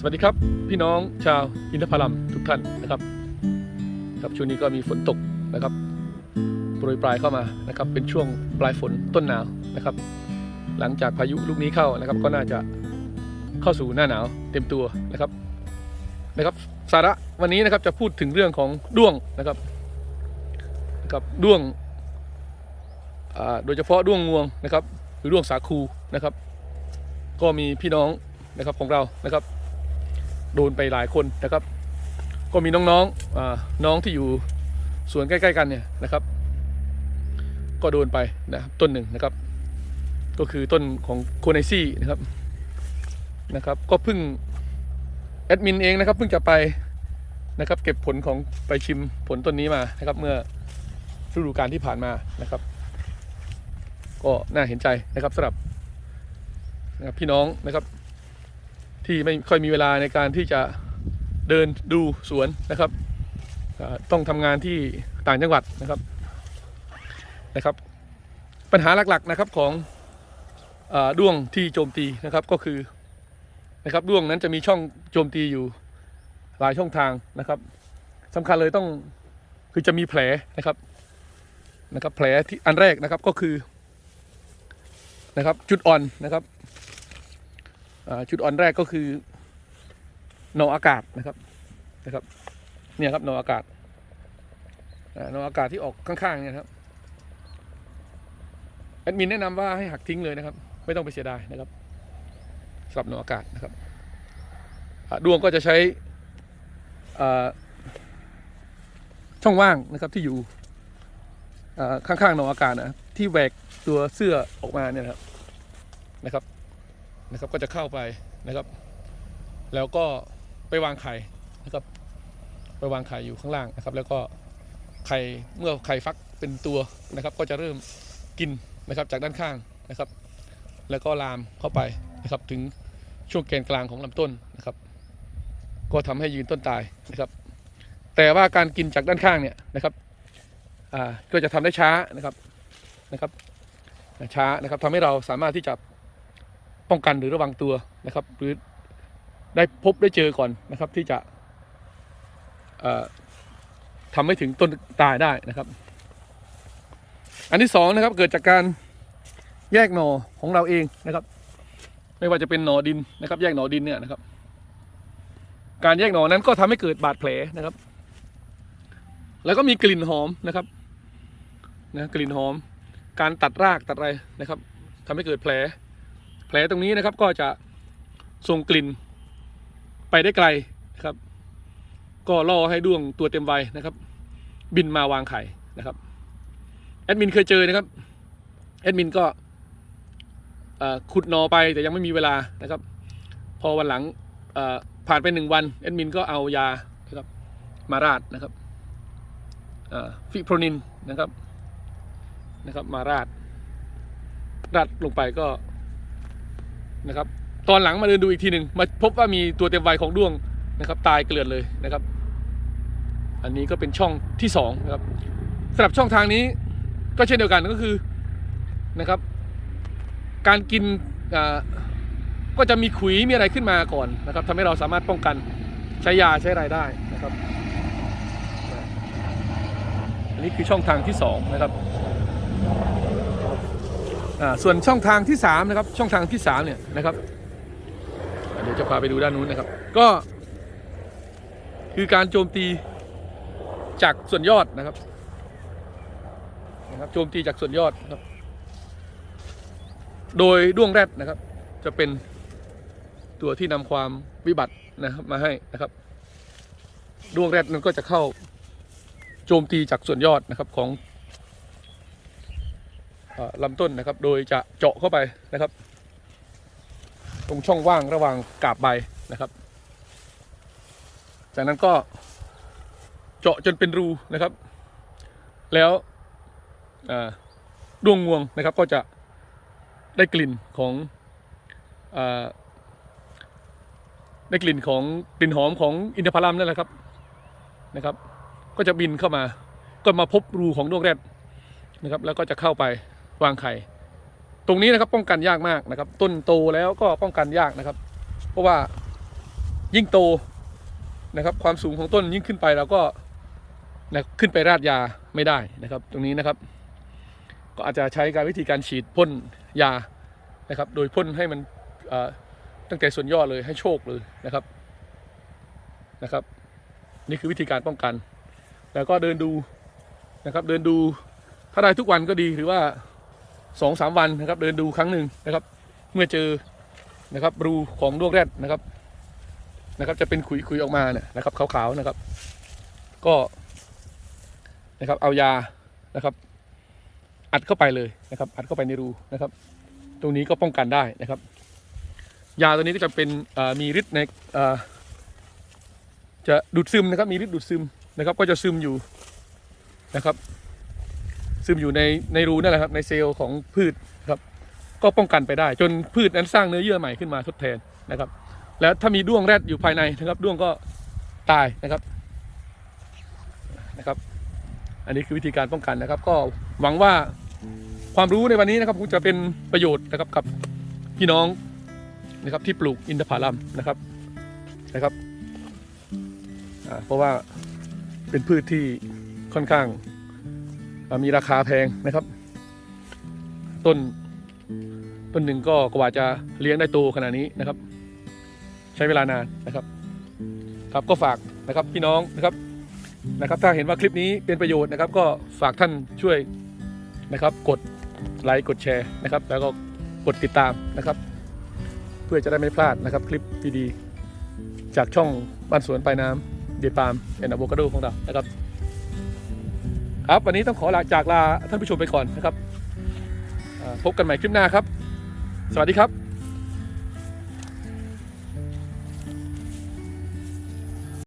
สวัสดีครับพี่น้องชาวอินทผลัมทุกท่านนะครับครับช่วงนี้ก็มีฝนตกนะครับโปรยปลายเข้ามานะครับ เป็นช่วงปลายฝนต้นหนาวนะครับ หลังจากพายุลูกนี้เข้านะครับ ก็น่าจะเข้าสู่หน้าหนาวเต็มตัวนะครับนะครับ สาระวันนี้นะครับจะพูดถึงเรื่องของด้วงนะครับนะครับด้วงอ่าโดยเฉพาะด้วงงวงนะครับ หรือด้วงสาคูนะครับ ก็มีพี่น้องนะครับของเรานะครับ โดนไปหลายคนนะครับ ก็มีน้องๆน้องที่อยู่สวนใกล้ ๆ กันเนี่ยนะครับ ก็โดนไปนะครับต้นหนึ่งนะครับ ก็คือต้นของโคเนซี่นะครับนะครับ ก็เพิ่งแอดมินเองนะครับเพิ่งจะไปนะครับเก็บผลของไปชิมผลต้นนี้มานะครับ เมื่อฤดูกาลที่ผ่านมานะครับ ก็น่าเห็นใจนะครับสำหรับนะครับพี่น้องนะครับ ที่ไม่ค่อยมีเวลาในการที่จะเดินดูสวนนะครับต้องทำงานที่ต่างจังหวัดนะครับนะครับ ปัญหาหลักๆนะครับของอด้วงที่โจมตีนะครับก็คือนะครับด้วงนั้นจะมีช่องโจมตีอยู่หลายช่องทางนะครับสำคัญเลยต้องคือจะมีแผลนะครับนะครับ แผลที่อันแรกนะครับก็คือนะครับจุดอ่อนนะครับ อ่าจุดอ่อนแรกก็คือหนออากาศนะครับนะครับ เนี่ยครับหนออากาศหนออากาศที่ออกข้างๆเนี่ยครับแอดมินแนะนำว่าให้หักทิ้งเลยนะครับ ไม่ต้องไปเสียดายนะครับสำหรับหนออากาศนะครับดวงก็จะใช้ช่องว่างนะครับที่อยู่ข้างๆหนออากาศนะที่แหวกตัวเสื้อออกมาเนี่ยนะครับนะครับ นะครับก็จะเข้าไปนะครับ แล้วก็ไปวางไข่นะครับ ไปวางไข่อยู่ข้างล่างนะครับ แล้วก็ไข่เมื่อไข่ฟักเป็นตัวนะครับ ก็จะเริ่มกินนะครับจากด้านข้างนะครับ แล้วก็ลามเข้าไปนะครับ ถึงช่วงแกนกลางของลำต้นนะครับ ก็ทำให้ยืนต้นตายนะครับ แต่ว่าการกินจากด้านข้างเนี่ยนะครับก็จะทำได้ช้านะครับนะครับช้านะครับทำให้เราสามารถที่จะ ป้องกันหรือระวังตัวนะครับ หรือได้พบได้เจอก่อนนะครับ ที่จะเอ่อทำให้ถึงต้นตายได้นะครับ อันที่สองนะครับเกิดจากการแยกหน่อของเราเองนะครับ ไม่ว่าจะเป็นหน่อดินนะครับ แยกหน่อดินเนี่ยนะครับ การแยกหน่อนั้นก็ทำให้เกิดบาดแผลนะครับ แล้วก็มีกลิ่นหอมนะครับนะกลิ่นหอม การตัดรากตัดอะไรนะครับทำให้เกิดแผล แผลตรงนี้นะครับก็จะส่งกลิ่นไปได้ไกลนะครับ ก็ล่อให้ด้วงตัวเต็มวัยนะครับ บินมาวางไข่นะครับแอดมินเคยเจอนะครับแอดมินก็ขุดนอไปแต่ยังไม่มีเวลานะครับ พอวันหลังผ่านไปหนึ่งวันแอดมินก็เอายานะครับมาราดนะครับฟิโปรนินนะครับนะครับ มาราดราดลงไปก็ นะครับ ตอนหลังมาเดินดูอีกทีหนึ่งมาพบว่ามีตัวเต็มวัยของด้วงนะครับ ตายเกลื่อนเลยนะครับ อันนี้ก็เป็นช่องที่สองนะครับสำหรับช่องทางนี้ก็เช่นเดียวกันก็คือนะครับ การกินก็จะมีขุยมีอะไรขึ้นมาก่อนนะครับทำให้เราสามารถป้องกันใช้ยาใช้อะไรได้นะครับ อันนี้คือช่องทางที่สองนะครับ ส่วนช่องทางที่3นะครับช่องทางที่3เนี่ยนะครับเดี๋ยวจะพาไปดูด้านนู้นนะครับ ก็ คือการโจมตีจากส่วนยอดนะครับนะครับโจมตีจากส่วนยอดนะครับ โดยด้วงแรดนะครับ จะเป็นตัวที่นำความวิบัตินะครับมาให้นะครับด้วงแรดนั้นก็จะเข้าโจมตีจากส่วนยอดนะครับของ ลำต้นนะครับ โดยจะเจาะเข้าไปนะครับ ตรงช่องว่างระหว่างกาบใบนะครับ จากนั้นก็เจาะจนเป็นรูนะครับ แล้วดวงงวงนะครับก็จะได้กลิ่นของอได้กลิ่นของกลิ่นหอมของอินทผลัมนั่นแหละครับนะครับ ก็จะบินเข้ามา ก็มาพบรูของดวงแรดนะครับ แล้วก็จะเข้าไป วางไข่ ตรงนี้นะครับป้องกันยากมากนะครับ ต้นโตแล้วก็ป้องกันยากนะครับ เพราะว่ายิ่งโตนะครับ ความสูงของต้นยิ่งขึ้นไปเราก็นะขึ้นไปราดยาไม่ได้นะครับ ตรงนี้นะครับ ก็อาจจะใช้การวิธีการฉีดพ่นยานะครับ โดยพ่นให้มันตั้งแต่ส่วนยอดเลยให้โชคเลยนะครับนะครับ นี่คือวิธีการป้องกัน แล้วก็เดินดูนะครับ เดินดูถ้าได้ทุกวันก็ดีหรือว่า สองสามวันนะครับ เดินดูครั้งหนึ่งนะครับ เมื่อเจอนะครับรูของดวงแรดนะครับนะครับ จะเป็นขุยๆออกมาเนี่ยนะครับขาวๆนะครับ ก็นะครับเอายานะครับ อัดเข้าไปเลยนะครับ อัดเข้าไปในรูนะครับ ตรงนี้ก็ป้องกันได้นะครับ ยาตัวนี้ก็จะเป็นมีฤทธิ์ในจะดูดซึมนะครับ มีฤทธิ์ดูดซึมนะครับ ก็จะซึมอยู่นะครับ ซึมอยู่ในในรูนั่นแหละครับในเซลล์ของพืชครับก็ป้องกันไปได้ จนพืชนั้นสร้างเนื้อเยื่อใหม่ขึ้นมาทดแทนนะครับ แล้วถ้ามีด้วงแรดอยู่ภายในนะครับด้วงก็ตายนะครับนะครับ อันนี้คือวิธีการป้องกันนะครับ ก็หวังว่าความรู้ในวันนี้นะครับคงจะเป็นประโยชน์นะครับกับพี่น้องนะครับที่ปลูกอินทผลัมนะครับนะครับเพราะว่าเป็นพืชที่ค่อนข้าง มีราคาแพงนะครับ ต้น ต้นหนึ่งก็กว่าจะเลี้ยงได้โตขนาดนี้นะครับ ใช้เวลานานนะครับ ครับก็ฝากนะครับพี่น้องนะครับนะครับ ถ้าเห็นว่าคลิปนี้เป็นประโยชน์นะครับ ก็ฝากท่านช่วยนะครับ กดไลค์กดแชร์นะครับ แล้วก็กดติดตามนะครับ เพื่อจะได้ไม่พลาดนะครับ คลิปดีๆจากช่องบ้านสวนปลายน้ำเดปามแอนอะโวคาโดของเรานะครับ ครับวันนี้ต้องขอลาจากลาท่านผู้ชมไปก่อนนะครับพบกันใหม่คลิปหน้าครับ สวัสดีครับ